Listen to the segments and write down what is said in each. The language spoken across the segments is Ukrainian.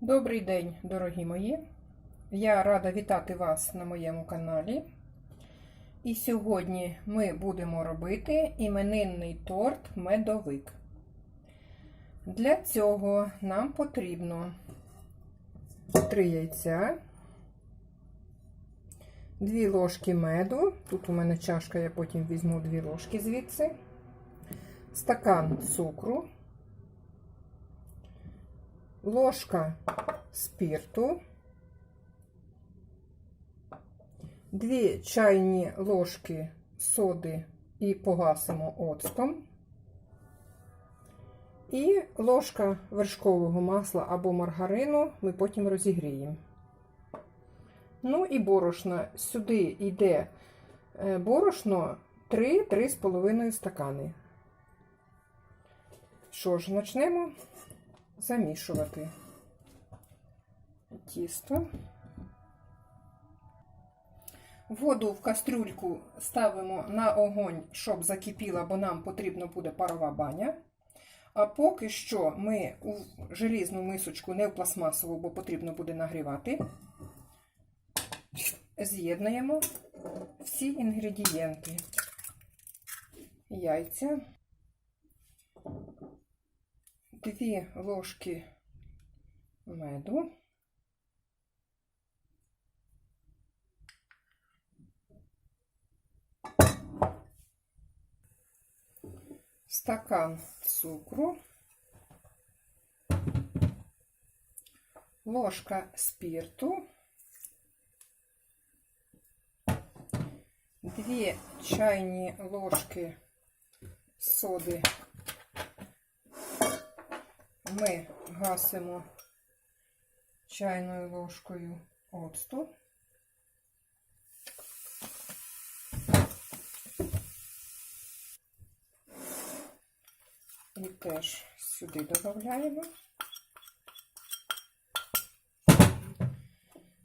Добрий день, дорогі мої! Я рада вітати вас на моєму каналі. І сьогодні ми будемо робити іменинний торт медовик. Для цього нам потрібно 3 яйця, 2 ложки меду. Тут у мене чашка, я потім візьму 2 ложки звідси, стакан цукру, ложка спирту, 2 чайні ложки соди і погасимо оцтом, і ложка вершкового масла або маргарину ми потім розігріємо. Ну і борошна. Сюди йде борошно 3-3,5 стакани. Що ж, почнемо замішувати тісто. Воду в кастрюльку ставимо на огонь, щоб закипіла, бо нам потрібна буде парова баня. А поки що ми у желізну мисочку, не в пластмасову, бо потрібно буде нагрівати, з'єднуємо всі інгредієнти. Яйця, 2 ложки меду. Стакан цукру, ложка спирту, 2 чайні ложки соди ми гасимо чайною ложкою оцту. І теж сюди додаємо.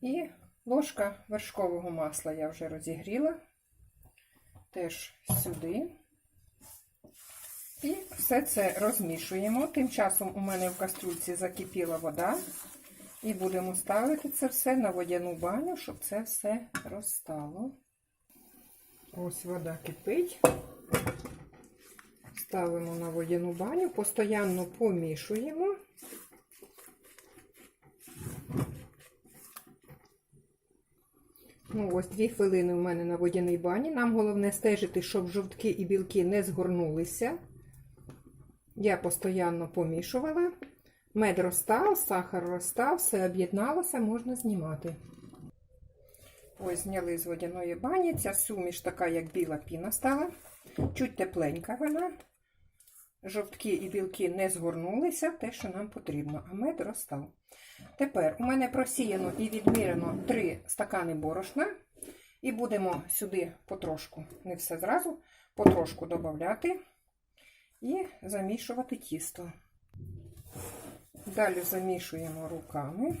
І ложка вершкового масла я вже розігріла, теж сюди. І все це розмішуємо. Тим часом у мене в каструльці закипіла вода. І будемо ставити це все на водяну баню, щоб це все розстало. Ось вода кипить. Ставимо на водяну баню, постійно помішуємо. Ну, ось дві хвилини у мене на водяній бані. Нам головне стежити, щоб жовтки і білки не згорнулися. Я постійно помішувала. Мед розстав, сахар розстав, все об'єдналося, можна знімати. Ось зняли з водяної бані. Ця суміш така, як біла піна стала. Чуть тепленька вона. Жовтки і білки не згорнулися, те, що нам потрібно, а мед розстав. Тепер у мене просіяно і відмірено 3 стакани борошна. І будемо сюди потрошку, не все зразу, потрошку додати і замішувати тісто. Далі замішуємо руками.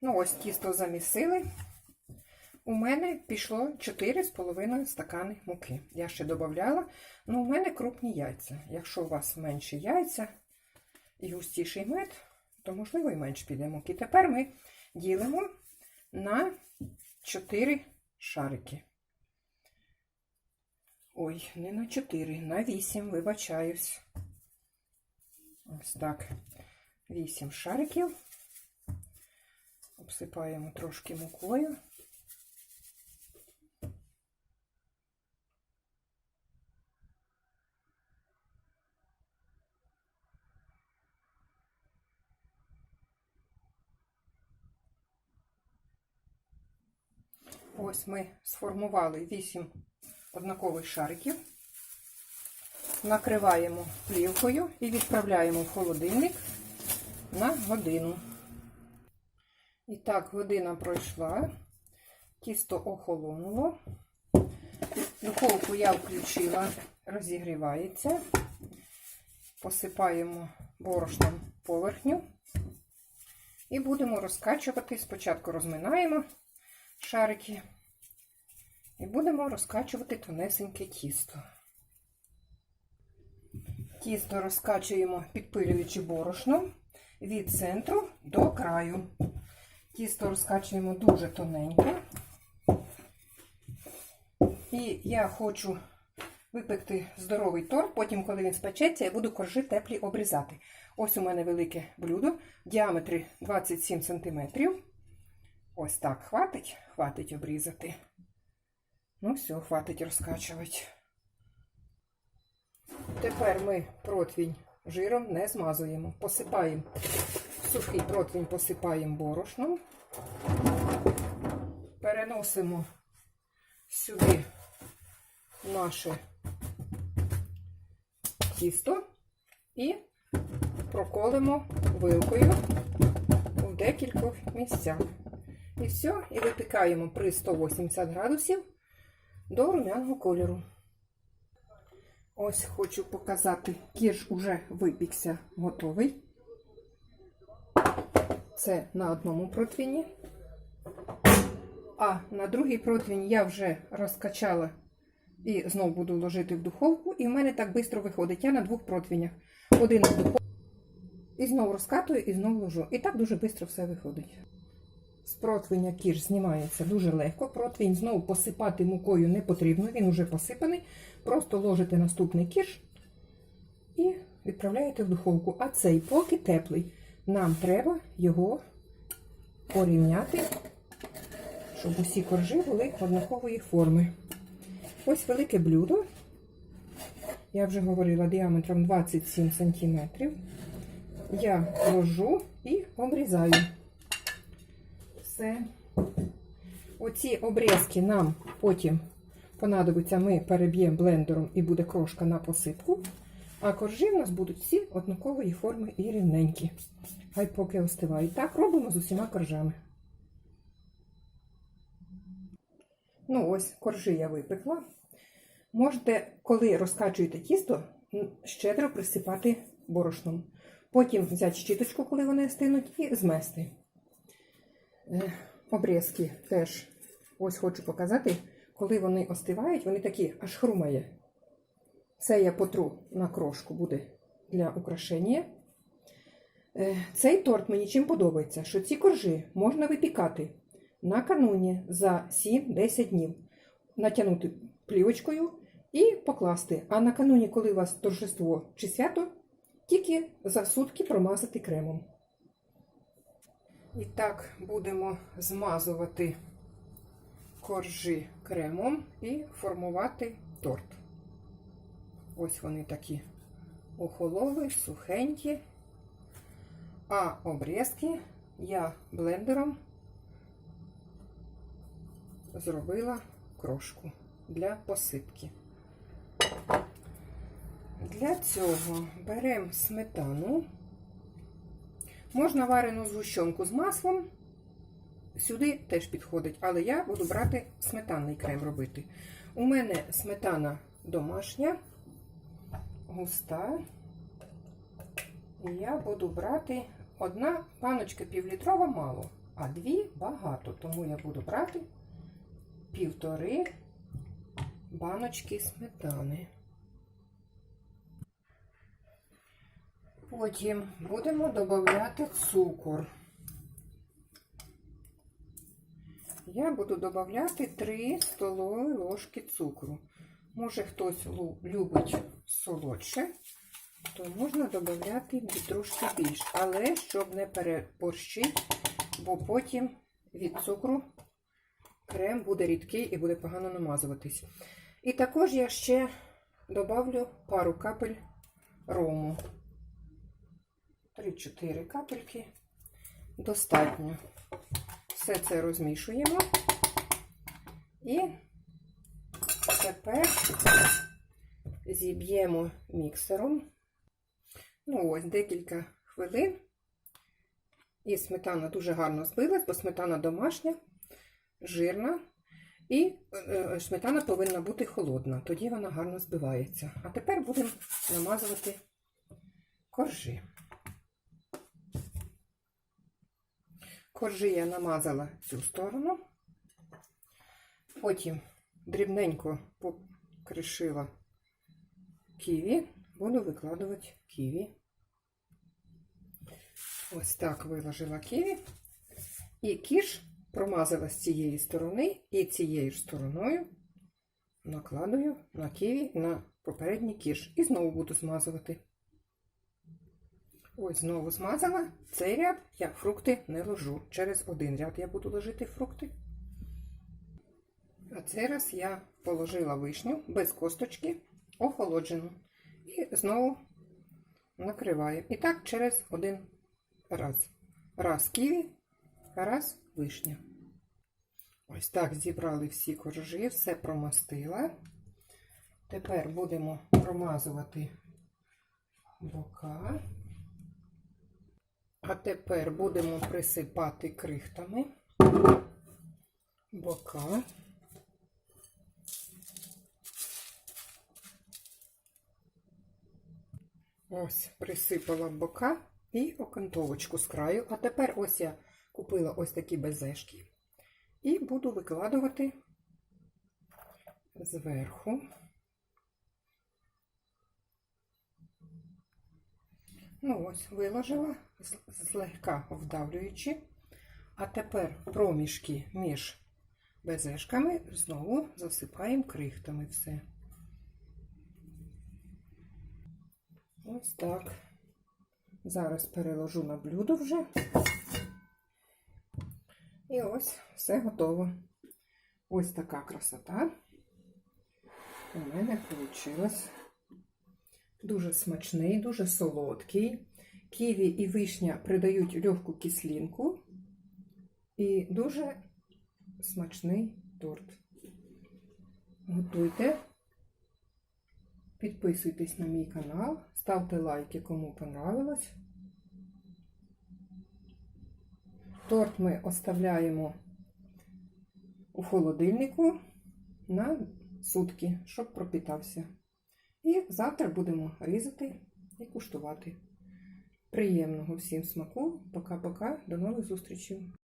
Ну, ось тісто замісили. У мене пішло 4,5 стакани муки. Я ще додавала, ну у мене крупні яйця. Якщо у вас менші яйця і густіший мед, то, можливо, і менш піде муки. Тепер ми ділимо на 4 шарики. Ой, не на 4, на 8, вибачаюсь. Ось так. 8 шариків. Обсипаємо трошки мукою. Ось ми сформували 8 однакових шариків, накриваємо плівкою і відправляємо в холодильник на годину. І так, година пройшла, тісто охолонуло. Духовку я включила, розігрівається. Посипаємо борошном поверхню і будемо розкачувати. Спочатку розминаємо шарики і будемо розкачувати тонесеньке тісто. Тісто розкачуємо, підпилюючи борошном від центру до краю. Тісто розкачуємо дуже тоненько. І я хочу випекти здоровий торт. Потім, коли він спечеться, я буду коржі теплі обрізати. Ось у мене велике блюдо в діаметрі 27 см. Ось так хватить, хватить обрізати. Ну, все, хватить розкачувати. Тепер ми противінь жиром не змазуємо. Посипаємо сухий противінь, посипаємо борошном. Переносимо сюди наше тісто і проколимо вилкою в декількох місцях. І все, і випікаємо при 180 градусів до румяного кольору. Ось хочу показати, кірш уже випікся готовий. Це на одному противні. А на другий противень я вже розкачала і знову буду ложити в духовку. І в мене так швидко виходить. Я на двох противнях. Один в духовку. І знову розкатую, і знову ложу. І так дуже швидко все виходить. З противня кірш знімається дуже легко. Противень знову посипати мукою не потрібно, він вже посипаний. Просто ложите наступний кірш і відправляєте в духовку. А цей, поки теплий, нам треба його порівняти, щоб усі коржі були однакової форми. Ось велике блюдо. Я вже говорила діаметром 27 см. Я ложу і обрізаю. Все. Оці обрізки нам потім понадобиться, ми переб'ємо блендером і буде крошка на посипку. А коржі в нас будуть всі однакової форми і рівненькі. Хай поки остивають. Так робимо з усіма коржами. Ну, ось, коржі я випекла. Можете, коли розкачуєте тісто, щедро присипати борошном. Потім взяти щіточку, коли вони стинуть, і змести. Е, Обрізки теж ось хочу показати, коли вони остивають, вони такі аж хрумає. Це я потру на крошку буде для украшення. Е, Цей торт мені чим подобається, що ці коржі можна випікати накануні за 7-10 днів, натягнути плівочкою і покласти. А накануні, коли у вас торжество чи свято, тільки за сутки промазати кремом. І так будемо змазувати коржі кремом і формувати торт. Ось вони такі охололи, сухенькі. А обрізки я блендером зробила крошку для посипки. Для цього беремо сметану. Можна варену згущенку з маслом. Сюди теж підходить, але я буду брати сметанний крем робити. У мене сметана домашня, густа. І я буду брати одна паночка півлітрова мало, а дві багато. Тому я буду брати півтори баночки сметани. Потім будемо додати цукор. Я буду додати 3 столові ложки цукру. Може, хтось любить солодше, то можна додати трошки більше. Але щоб не переборщити, бо потім від цукру крем буде рідкий і буде погано намазуватись. І також я ще додавлю пару капель рому. 3-4 капельки. Достатньо. Все це розмішуємо. І тепер зіб'ємо міксером. Ну, ось декілька хвилин. І сметана дуже гарно збилась, бо сметана домашня, жирна. І е, сметана повинна бути холодна, тоді вона гарно збивається. А тепер будемо намазувати коржі. Коржі я намазала цю сторону, потім дрібненько покришила ківі, буду викладувати ківі. Ось так виложила ківі. І кіш промазала з цієї сторони і цією ж стороною накладую на ківі на попередній кіш. І знову буду змазувати. Ось знову змазала. Цей ряд я фрукти не ложу. Через один ряд я буду ложити фрукти. А цей раз я положила вишню без косточки, охолоджену. І знову накриваю. І так через один раз. Раз ківі, раз вишня. Ось так зібрали всі коржі, все промастила. Тепер будемо промазувати бока. А тепер будемо присипати крихтами бока. Ось присипала бока і окантовочку з краю. А тепер ось я купила ось такі безешки. І буду викладувати зверху. Ну ось, виложила, злегка вдавлюючи. А тепер проміжки між безешками знову засипаємо крихтами все. Ось так. Зараз переложу на блюдо вже. І ось все готово. Ось така красота. У мене вийшло. Дуже смачний, дуже солодкий. Ківі і вишня придають легку кислинку. І дуже смачний торт. Готуйте. Підписуйтесь на мій канал, ставте лайки, кому понравилось. Торт ми оставляємо у холодильнику на сутки, щоб пропітався. І завтра будемо різати і куштувати. Приємного всім смаку. Пока-пока. До нових зустрічей.